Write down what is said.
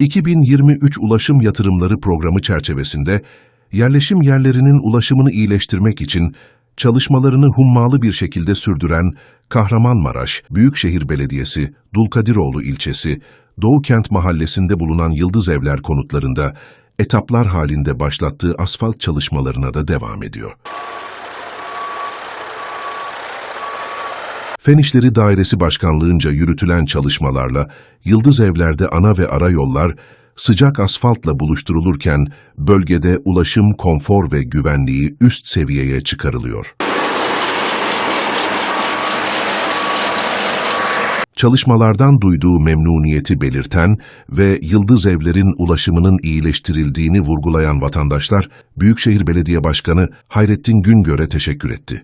2023 Ulaşım Yatırımları Programı çerçevesinde yerleşim yerlerinin ulaşımını iyileştirmek için çalışmalarını hummalı bir şekilde sürdüren Kahramanmaraş Büyükşehir Belediyesi Dulkadiroğlu ilçesi Doğukent mahallesinde bulunan Yıldız Evler konutlarında etaplar halinde başlattığı asfalt çalışmalarına da devam ediyor. Fen İşleri Dairesi Başkanlığınca yürütülen çalışmalarla Yıldız Evler'de ana ve ara yollar sıcak asfaltla buluşturulurken bölgede ulaşım, konfor ve güvenliği üst seviyeye çıkarılıyor. Çalışmalardan duyduğu memnuniyeti belirten ve Yıldız Evler'in ulaşımının iyileştirildiğini vurgulayan vatandaşlar, Büyükşehir Belediye Başkanı Hayrettin Güngör'e teşekkür etti.